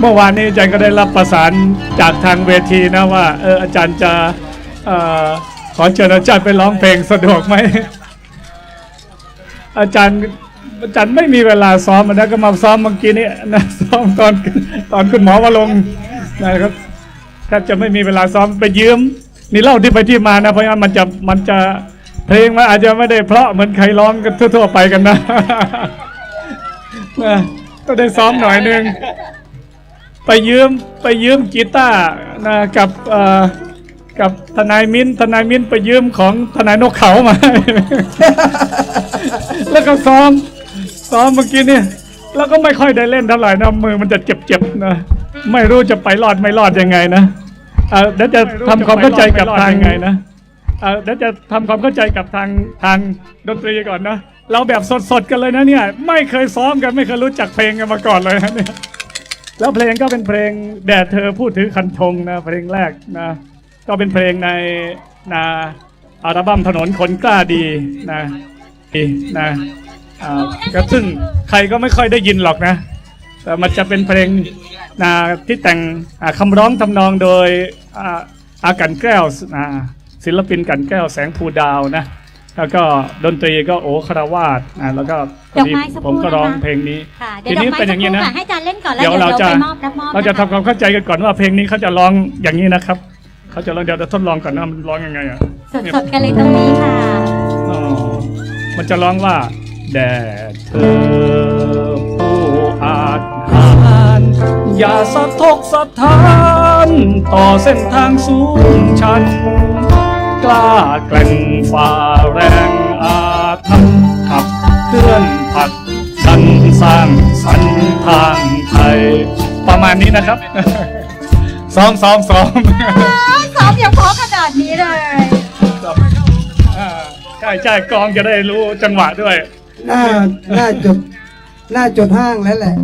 เมื่อวานนี้อาจารย์ก็ได้รับประสานจากทางเวทีนะว่าเอออาจารย์จะออขอเชิญอาจารย์ไปร้องเพลงสะดวกไหมอาจารย์อาจารย์ไม่มีเวลาซ้อมนะก็มาซ้อมเมื่อกี้นี้นะซ้อมตอนตอนคุณหมอวาลงนะครับแทบจะไม่มีเวลาซ้อมไปยืมนี่เล่าที่ไปที่มานะเพราะงั้นมันจะมันจะเพลงมันอาจจะไม่ได้เพราะเหมือนใครร้องกันทั่ว ๆ ไปกันนะนะก็ได้ซ้อมหน่อยนึง ไปยืมไปยืมกีตาร์นะกับเอ่อกับทนายมิ้นทนายมิ้นไปยืมของทนายนกเขามา แล้วก็ซ้อมซ้อมเมื่อกี้เนี่ยแล้วก็ไม่ค่อยได้เล่นเท่าไหร่นะมือมันจะเจ็บๆนะไม่รู้จะไปรอดไม่รอดยังไงนะเอ่อเดี๋ยวจะทำความเข้าใจกับทางไงนะเอ่อเดี๋ยวจะทำความเข้าใจกับทางทางดนตรีก่อนนะเราแบบสดๆกันเลยนะเนี่ย ไม่เคยซ้อมกันไม่เคยรู้จักเพลงกันมาก่อนเลยนะเนี่ย แล้วเพลงก็เป็นเพลงแด่เธอพูดถือคันธงนะเพลงแรกนะก็เป็นเพลงในนะอัลบั้มถนนคนกล้าดีนะดีนะอ่าก็ซึ่งใครก็ไม่ค่อยได้ยินหรอกนะ แต่มันจะเป็นเพลงนะที่แต่งอ่าคำร้องทำนองโดยอ่าอากันแก้วนะศิลปินกันแก้วแสงภูดาวนะ แล้วก็ดนตรีก็โอคารวาสนะแล้วก็พอดีดอกไม้สักครู่ผมก็ร้องนะคะ เพลงนี้ ค่ะเดี๋ทียวดอกนี้ไม้เป็นสัอกย่างคนี้รู่นะ ค่ะให้อาจารย์เล่นก่อนแล้วเดี๋เดี๋ยยววเราเราจะ ไปมอบรับมอบเราจะนค ทำความเข้าใจกันก่อนว่าเพลงนี้เขาจะร้องอย่างนี้นะครับเขาจะร้องเดี๋ยวจะทดลองก่อนนะมันร้องยังไงอะ สดๆกันเลยตรงนี้ค่ะ อ๋อมันจะร้องว่า แด่เธอผู้อาจหารอย่าสะทกสะท้าน ต่อเส้นทางสูงชัน กล้าแกล่งฝ่าแรงอาถรรพ์ขับเคลื่อนผลักดันสร้างสรรค์ทางไทย ประมาณนี้นะครับ ซ้อมซ้อมซ้อมซ้อมอย่างเพราะขนาดนี้เลยอ่าใช่ใช่กลองจะได้รู้จังหวะด้วยหน้าหน้าจดหน้าจดห้างแล้วแหละ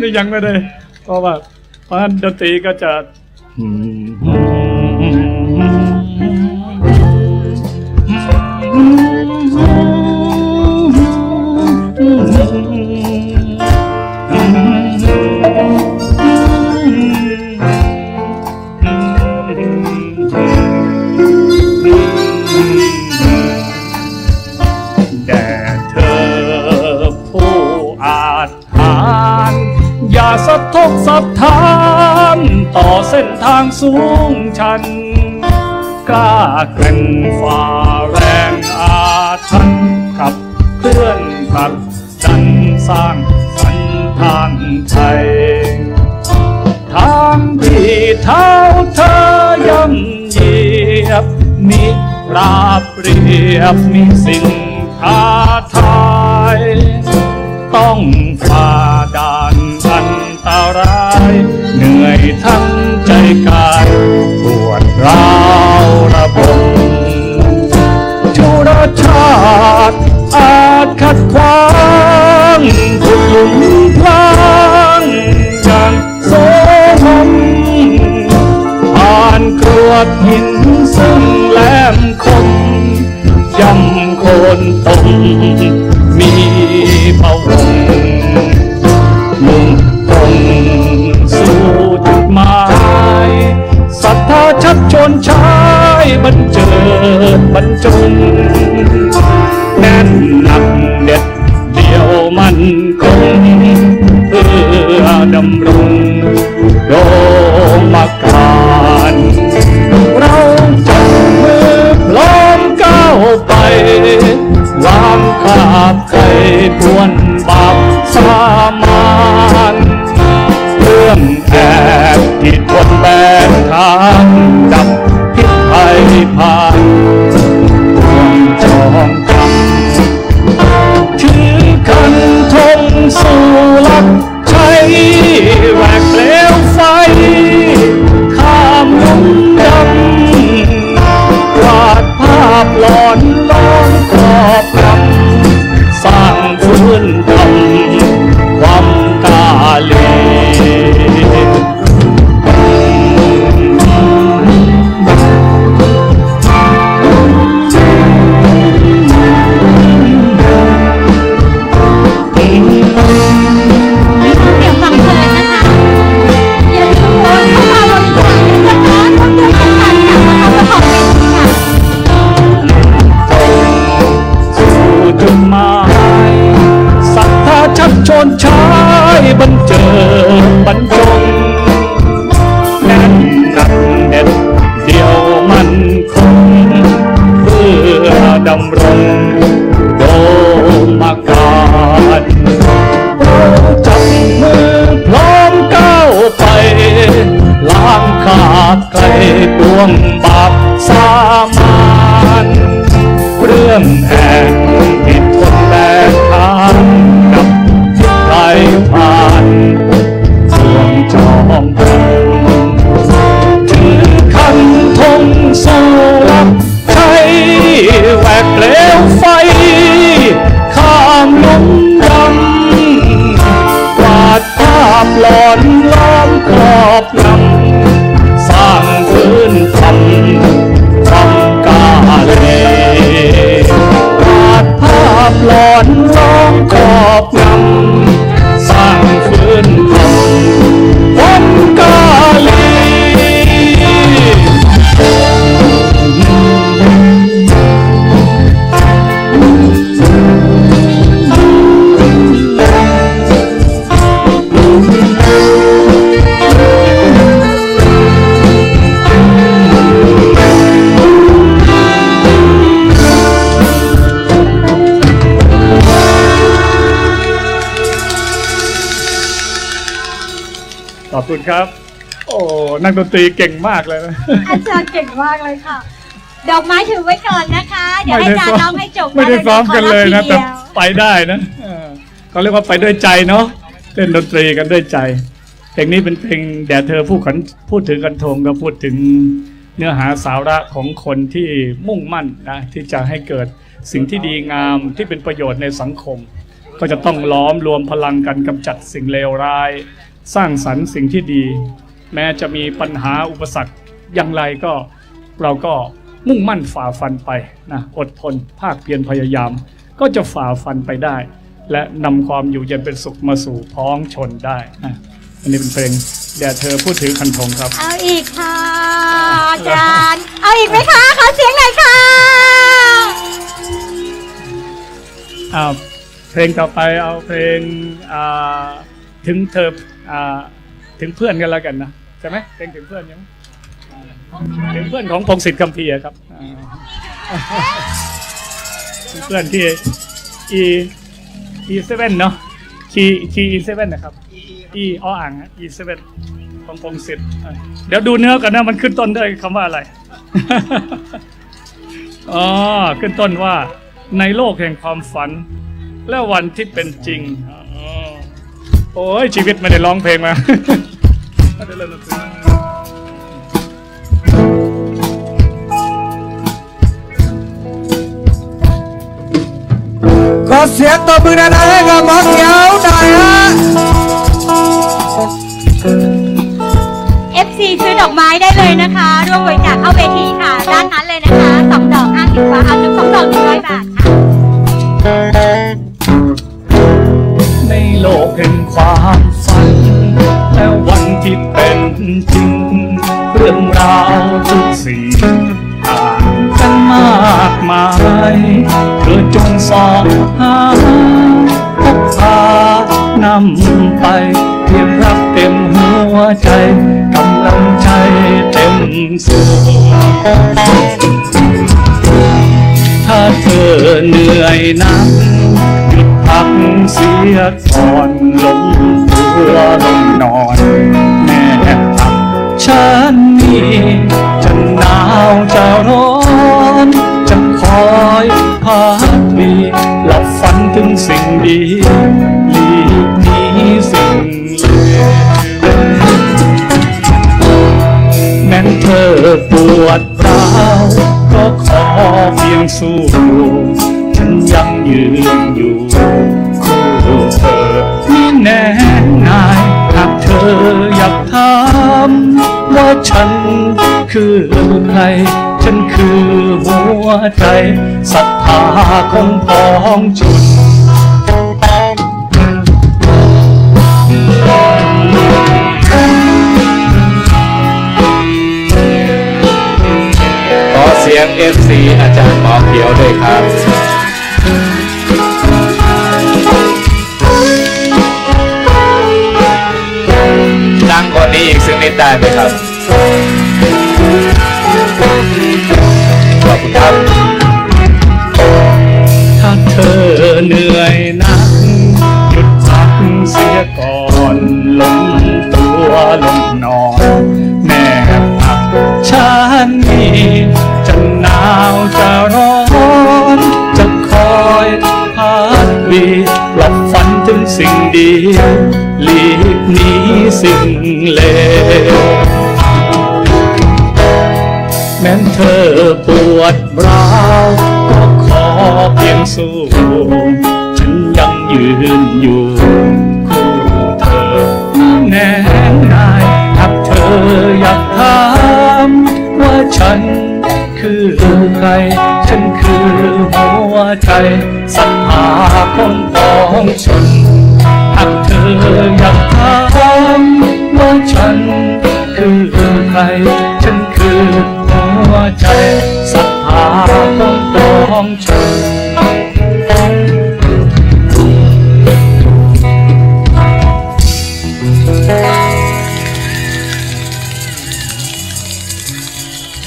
นี่ยังไม่ได้เพราะว่าเพราะฉะนั้นดนตรีก็จะ สะทกสะท้านต่อเส้นทางสูงชัน กล้าแกร่งฝ่าแรงอาถรรพ์ขับเคลื่อนผลักดันสร้างสรรค์ทางไทย ทางที่เท้าเธอย่ำเหยียบมิราบเรียบมีสิ่งท้าทาย ต้องฝ่า อันตราย เหนื่อยทั้งใจกายปวดร้าวระบมชุรชาติอาจขัดขวางขุดหลุมพรางอย่างโสมมผ่านกรวดหินซึ่งแหลมคมย่ำโคนตมมี บรรจงแน่นหนักเด็ดเดียวมันคงเพื่อดำรงโดมกานเราจับมือพร้อมก้าวไปวางขาบไข่พวนบาปสามานเรื่อแอบที่ทนแบกทา คุณครับ โอ้นักดนตรีเก่งมากเลยนะ อาจารย์เก่งมากเลยค่ะ ดอกไม้ถือไว้ก่อนนะคะ เดี๋ยวให้อาจารย์ร้องให้จบไม่ได้ซ้อมกันเลยนะขอแต่รับทีดีวไปได้นะเออเขาเรียกว่าไปด้วยใจเนาะเล่นดนตรีกันด้วยใจ เพลงนี้เป็นเพลงแด่เธอผู้ขันพูดถึงกันทงก็พูดถึงเนื้อหาสาระของคนที่มุ่งมั่นนะที่จะให้เกิดสิ่งที่ดีงามที่เป็นประโยชน์ในสังคม ก็จะต้องล้อมรวมพลังกันกำจัดสิ่งเลวร้าย สร้างสรรค์สิ่งที่ดี แม้จะมีปัญหาอุปสรรคอย่างไรก็เราก็มุ่งมั่นฝ่าฟันไปนะอดทนภาคเพียรพยายาม ก็จะฝ่าฟันไปได้ และนำความอยู่เย็นเป็นสุขมาสู่พ้องชนได้นะอันนี้เป็นเพลงแด่เธอผู้ถือคันธงครับ เอาอีกค่ะอาจารย์เอาอีกไหมคะขอเสียงหน่อยค่ะอ่าเพลงต่อไปเอาเพลงอ่าถึงเธออ่า ถึงเพื่อนกันแล้วกันนะใช่ไหมเพลงถึงเพื่อนยังถึงเพื่อนของพงศิษฐ์คำพีร์ครับถึงเพื่อนที่ e e 7เนาะคีคี e 7นะครับ e ออ่างฮะ e 7ของพงศิษฐ์เดี๋ยวดูเนื้อกันนะมันขึ้นต้นด้วยคำว่าอะไรอ๋อขึ้นต้นว่าในโลกแห่งความฝัน และวันที่เป็นจริงอ๋อ โอ้ยชีวิตไม่ได้ร้องเพลงมาไม่ได้เล่นดนตรีขอเสียงตบมือหนะให้กับหมอเขียวหน่อยฮะ FC ซื้อดอกไม้ได้เลยนะคะ ร่วมบริจาคเข้าเวทีค่ะ ด้านนั้นเลยนะคะสองดอกห้าสิบบาทเอาหนึ่งสองดอกหนึ่งร้อยบาทค่ะ ในโลกแห่ง ความฝัน และวันที่เป็นจริง เรื่องราวทุกสิ่งต่างกันมากมายเธอจงสอบหาพบพานำไปเพียงรักเต็มหัวใจกำลังใจเต็มสูงถ้าเธอเหนื่อยนัก พักเสียก่อนลมตัวลมนอนแม่ตักฉันนี่จะหนาวจะร้อนจะคอยพักดีหลับฝันถึงสิ่งดีหลีกหนีสิ่งเลวแม้นเธอปวดร้าวก็ขอเพียงสู้ฉันยังยืนอยู่ ฉันคือใคร ฉันคือหัวใจศรัทธาของพองจุนขอเสียงเอฟซีอาจารย์หมอเขียวด้วยครับดังกว่านี้อีกสักนิดได้ไหมครับ สิ่งเลวแม้นเธอปวดร้าวก็ขอเพียงสู้ ฉันยังยืนอยู่คู่เธอแน่นายหากเธออยากถามว่าฉันคือใคร ฉันคือหัวใจศรัทธาของปองชนหากเธออยาก ใคร ฉันคือหัวใจศรัทธาของปองชน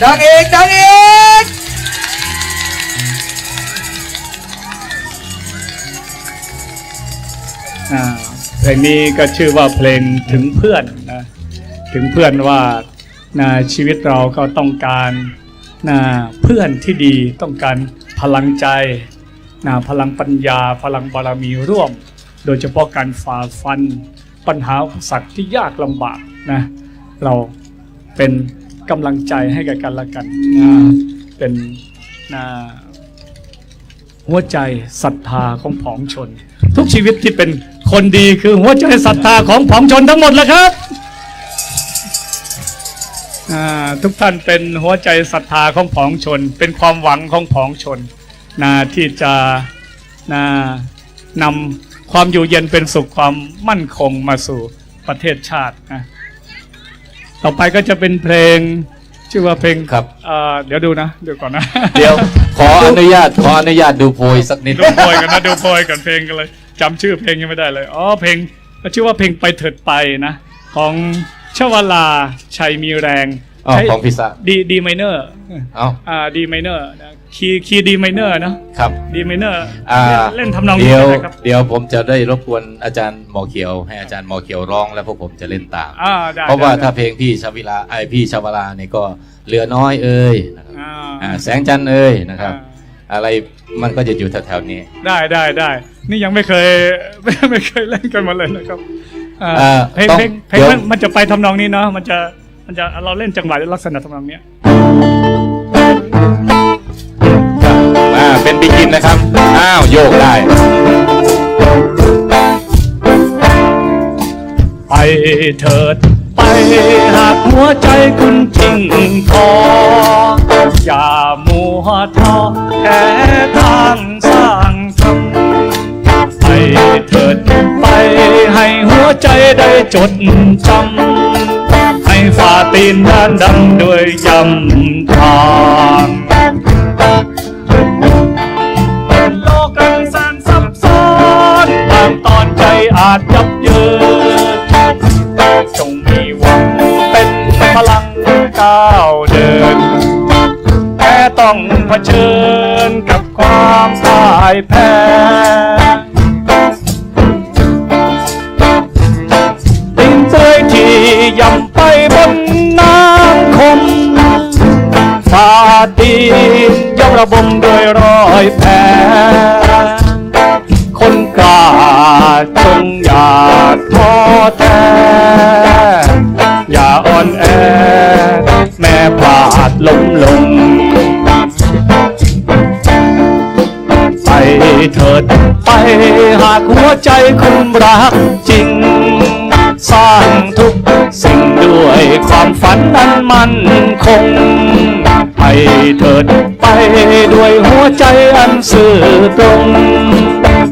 ดังอีกดังอีกอ่าเพลงนี้ก็ชื่อว่าเพลงถึงเพื่อนนะ ถึงเพื่อนว่า นะชีวิตเราก็ต้องการนะเพื่อนที่ดีต้องการพลังใจนะพลังปัญญา พลังบารมีร่วม โดยเฉพาะการฝ่าฟัน ปัญหาอุปสรรคที่ยากลำบากนะเราเป็นกำลังใจให้กับกันและกันนะเป็นนะหัวใจศรัทธาของผองชน ทุกชีวิตที่เป็นคนดีคือหัวใจศรัทธาของผองชนทั้งหมดแล้วครับ ทุกท่านเป็นหัวใจศรัทธาของผองชน เป็นความหวังของผองชนนะที่จะนะนำความอยู่เย็นเป็นสุขความมั่นคงมาสู่ประเทศชาตินะต่อไปก็จะเป็นเพลงชื่อว่าเพลงครับอ่าเดี๋ยวดูนะเดี๋ยวก่อนนะ เดี๋ยว ขออนุญาตขออนุญาตดูโพยสักนิดดูโพยกันนะดูโพยกันเพลงกันเลยจำชื่อเพลงยังไม่ได้เลยอ๋อเพลงชื่อว่าเพลงไปเถิดไปนะ ของ ชวลาชัยมีแรงอ๋อของพิซซ่าดีดีไมเนอร์เอ้าอ่าดีไมเนอร์คีย์คีย์ดีไมเนอร์นะครับ ดีไมเนอร์อ่าเล่นทำนองนี้เดี๋ยวนะครับเดี๋ยวผมจะได้รบกวนอาจารย์หมอเขียว ให้อาจารย์หมอเขียวร้องแล้วพวกผมจะเล่นตาม อ่าได้เพราะว่าได้ถ้าเพลงพี่ชาวิลาไอพี่ชาวลาเนี่ยก็เหลือน้อยเอ้ยนะครับอ่าอ่าแสงจันทร์เอ้ยนะครับอ่าอะไรมันก็จะอยู่แถวๆนี้ ได้ได้ได้นี่ยังไม่เคย ไม่ไม่เคยเล่นกันมาเลยนะครับ อ่าอ่าเพลงต้องเพลงเพลงเดี๋ยวมันมันจะไปทำนองนี้เนาะมันจะมันจะเราเล่นจังหวะลักษณะทำนองเนี้ยอ่าเป็นบิกินนะครับ อ้าวโยกได้ ไปเถิด ไปหากหัวใจคุณจริงพออย่ามัวท้อ ใจได้จดจำให้ฝ่าตีนด้านดำด้วยยำทางโลกกันแสนซับซ้อนบางตอนใจอาจยับเยินจงมีหวังเป็นพลังก้าวเดินแค่ต้องเผชิญกับความพ่ายแพ้ ระบมด้วยรอยแผลคนกล้าจงอย่าท้อแท้อย่าอ่อนแอ แม่พลาดล้มลง ไปเถิดไปหากหัวใจคุณรักจริง สร้างทุกสิ่งด้วยความฝันนั้นมั่นคง ไปเถิด ด้วยหัวใจอันซื่อตรง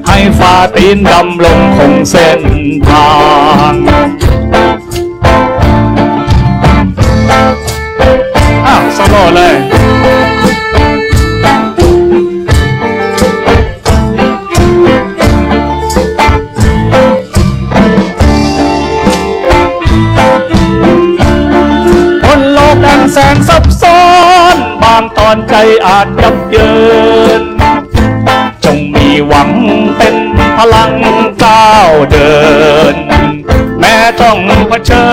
ให้ฝ่าตีนดำลงคงเส้นทางอ้าวสโลเลย อนใจอาจยับเยิน จงมีหวังเป็นพลังก้าวเดิน แม้ต้องเผชิ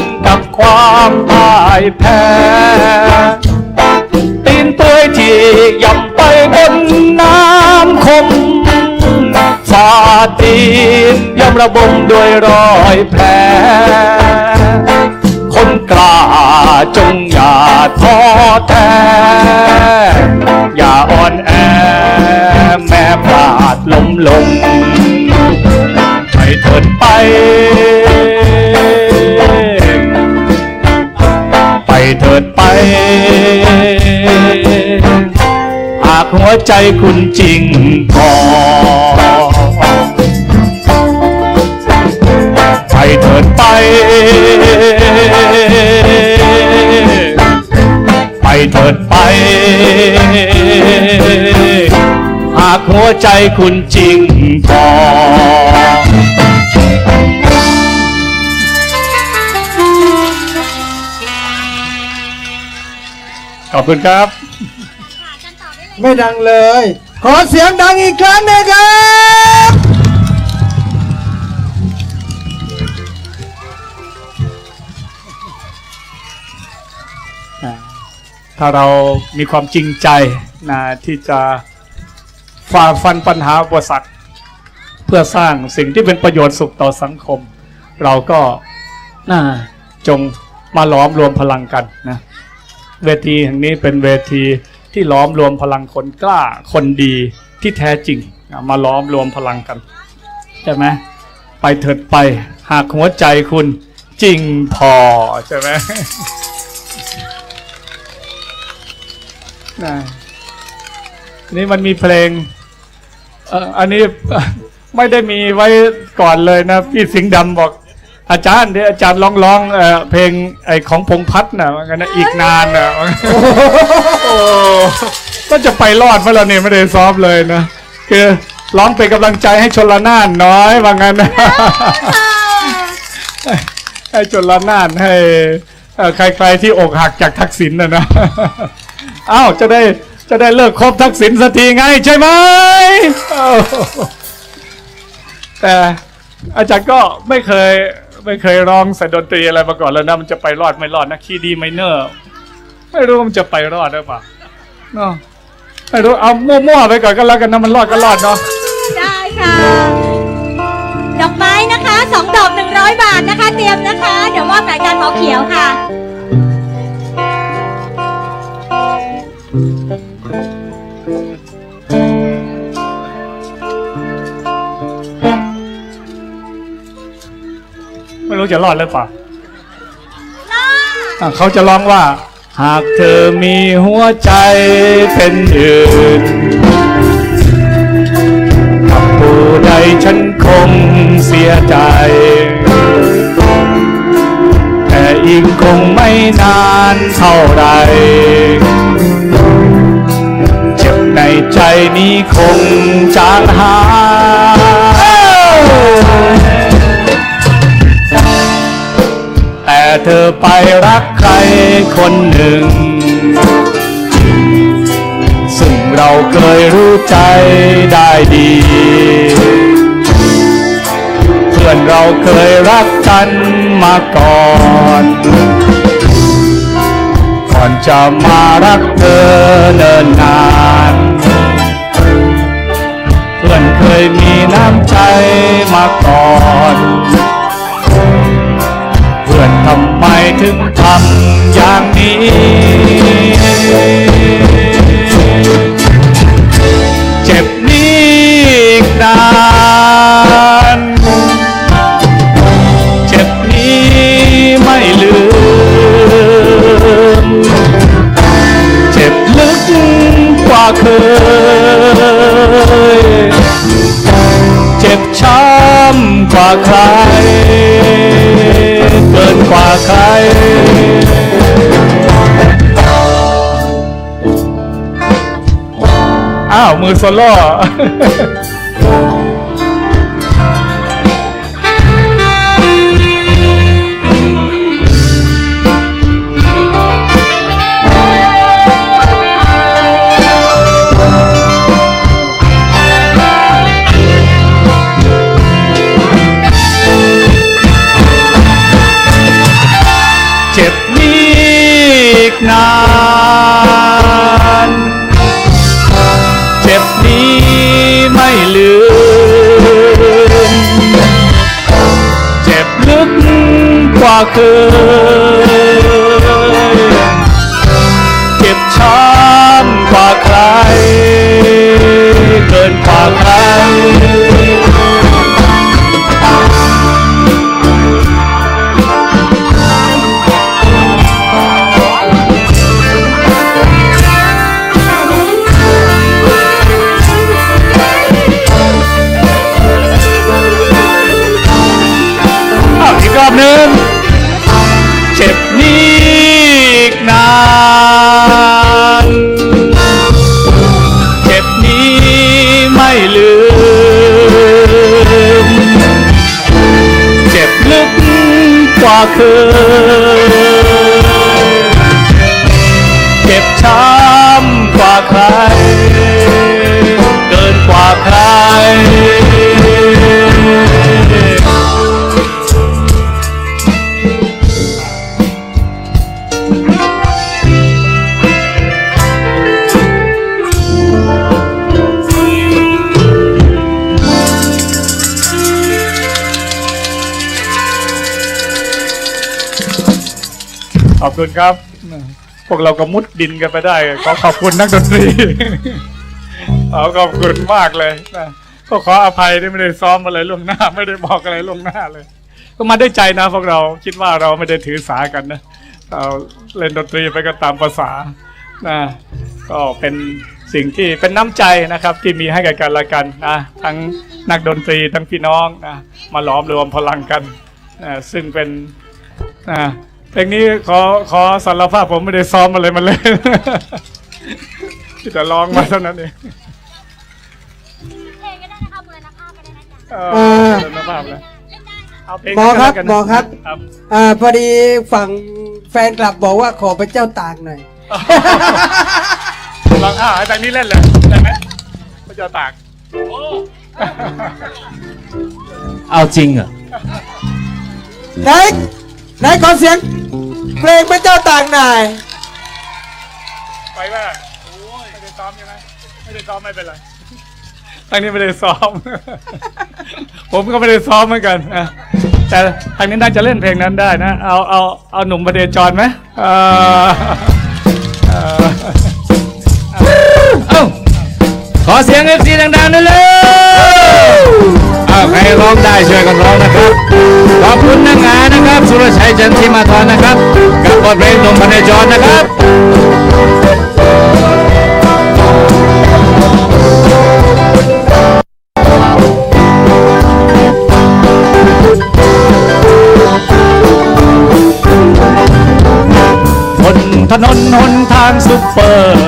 ญกับความพ่ายแพ้ตีนเปื่อยที่ย่ำไปบนน้ำคมฝ่าตีนย่ำระบมด้วยรอยแผล กล้าจงอย่าท้อแท้ อย่าอ่อนแอ แม้พลาดล้มลงไปเถิดไป ไปเถิดไป หากหัวใจคุณจริงพอไปเถิดไป เถิดไป หากหัวใจคุณจริงพอขอบคุณครับ ไม่ดังเลย ขอเสียงดังอีกครั้งหนึงครับ ถ้าเรามีความจริงใจนะที่จะฝ่าฟันปัญหาอุปสรรคเพื่อสร้างสิ่งที่เป็นประโยชน์สุขต่อสังคม เราก็น่าจงมาล้อมรวมพลังกันนะเวทีแห่งนี้เป็นเวทีที่ล้อมรวมพลังคนกล้าคนดีที่แท้จริงมาล้อมรวมพลังกันใช่ไหมไปเถิดไปหากหัวใจคุณจริงพอใช่ไหม นะนี่มันมีเพลงเอ่ออันนี้ไม่ได้มีไว้ก่อนเลยนะพี่สิงห์ดำบอก อาจารย์เดี๋ยวอาจารย์ร้องร้องเอ่อเพลงไอของพงษ์พัฒน์นะว่างั้นนะอีกนานนะโอ้ก็จะไปรอดเมื่อเราเนี่ยไม่ได้ซ้อมเลยนะคือร้องเป็นกำลังใจให้ชนละนานน้อยว่างั้นนะให้ชนละนานให้เอ่อใครๆที่อกหักจากทักษิณนะนะ อ้าวจะได้จะได้เลิกคบทักษิณสักทีไงใช่ไหมแต่อาจารย์ก็ไม่เคยไม่เคยร้องใส่ดนตรีอะไรมาก่อนแล้วนะมันจะไปรอดไม่รอดนะคีย์ดีไมเนอร์ ไม่รู้มันจะไปรอดหรือเปล่าเนาะไม่รู้เอามั่วๆไปก่อนก็แล้วกันนะมันรอดก็รอดเนาะได้ค่ะ ดอกไม้นะคะสองดอกหนึ่งร้อยบาทนะคะ เตรียมนะคะ เดี๋ยวมอบหมายการหมอเขียวค่ะ รู้จะรอดหรือเปล่าอะเขาจะร้องว่า หากเธอมีหัวใจเป็นอื่นกับผู้ใดฉันคงเสียใจ แต่อีกคงไม่นานเท่าไหรเจ็บในใจนี้คงจางหาย เธอไปรักใครคนหนึ่ง ซึ่งเราเคยรู้ใจได้ดี เพื่อนเราเคยรักกันมาก่อนก่อนจะมารักเธอเนิ่นนานเพื่อนเคยมีน้ำใจมาก่อน พื่อนทำไมถึงทำอย่างนี้ เจ็บนี้อีกนานเจ็บนี้ไม่ลืม เจ็บลึกกว่าเคย เจ็บช้ำกว่าใคร กินกว่าใคร อ้าว มือโซโล่ คุณครับ พวกเราก็มุดดินกันไปได้ ขอขอบคุณนักดนตรีขอขอบคุณมากเลยนะก็ขออภัยที่ไม่ได้ซ้อมอะไรล่วงหน้า ไม่ได้บอกอะไรล่วงหน้าเลย ก็มาด้วยใจนะพวกเราคิดว่าเราไม่ได้ถือสากันนะเราเล่นดนตรีไปก็ตามภาษานะก็เป็นสิ่งที่เป็นน้ำใจนะครับ ที่มีให้กับกันและกันนะทั้งนักดนตรีทั้งพี่น้องนะมาหลอมรวมพลังกันนะซึ่งเป็นอ่า เพลงนี้ขอขอสารภาพผมไม่ได้ซ้อมอะไรมาเลยที่จะร้องมาเท่านั้นเองเพลงก็ได้นะคะเบอร์นักภาพก็ได้นะจ๊ะเอเอออสารภาพเลยเอาเพลงหมอครับกันหมอครับ ครับอ่าพอดีฝั่งแฟนคลับบอกว่าขอเป็นเจ้าตากหน่อย ลองอ่าให้ทางนี้เล่นเลยได้ไหมพระเจ้าตากเอาจริงเหรอไหน ไหนขอเสียง เพลงเป็นเจ้าต่ากหน่อยไปว่าไม่ได้ซ้อมใช่ไหมไม่ได้ซ้อมไม่เป็นไรทางนี้ไม่ได้ซ้อม ผมก็ไม่ได้ซ้อมเหมือนกันนะแต่ทางนี้น่าจะเล่นเพลงนั้นได้นะ เอาเอาเอาหนุ่มประเดจรไหมเออเออเอ้าขอเสียงเอฟซีดังๆหน่อยเร็วเอา ใครร้องได้ช่วยกันร้องนะครับ ขอบคุณนักงานนะครับ สุรชัยจันทิมาธรนะครับ กับบทเพลงหนุ่มพเนจรนะครับบนถนนหนทางซุปเปอร์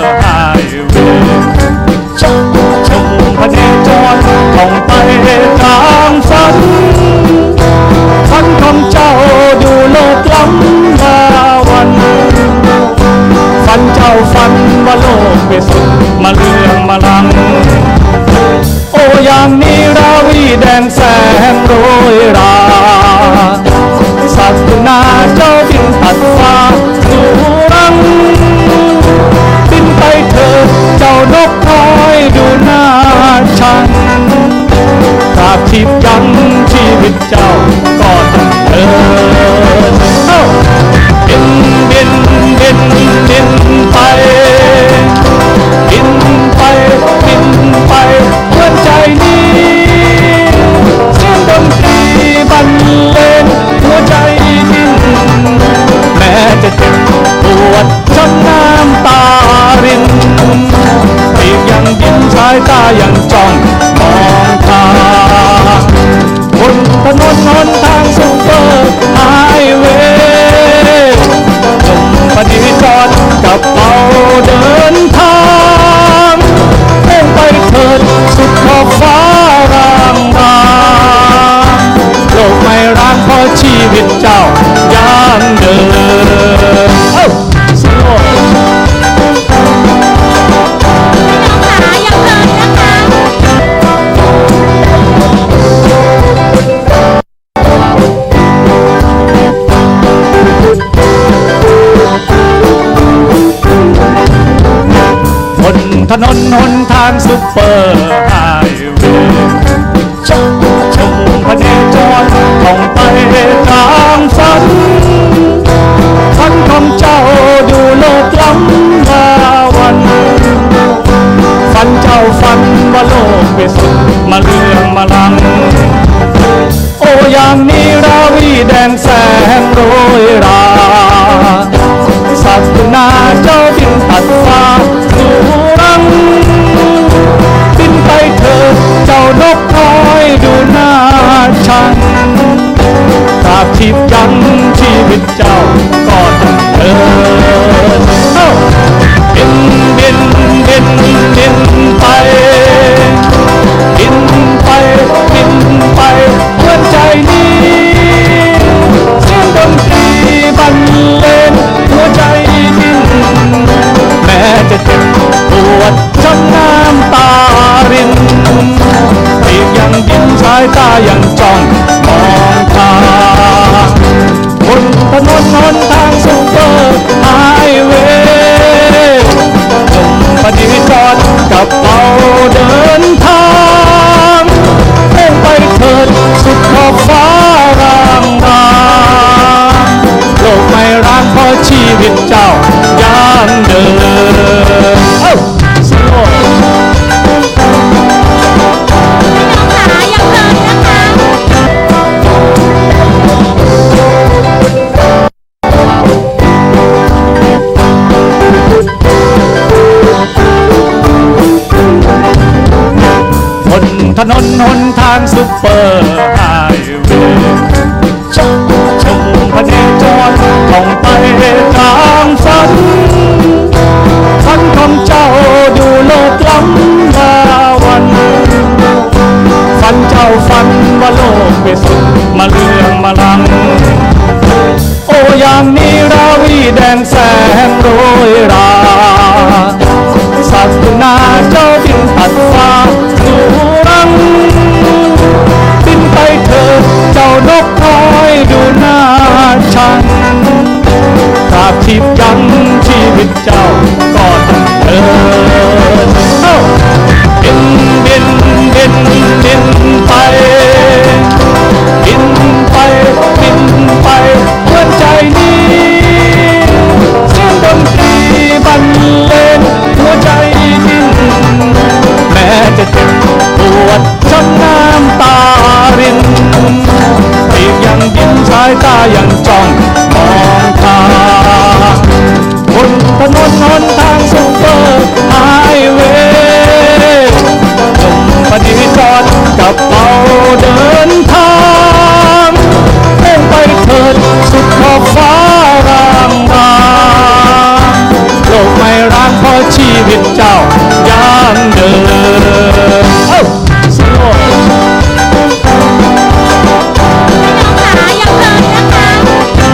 า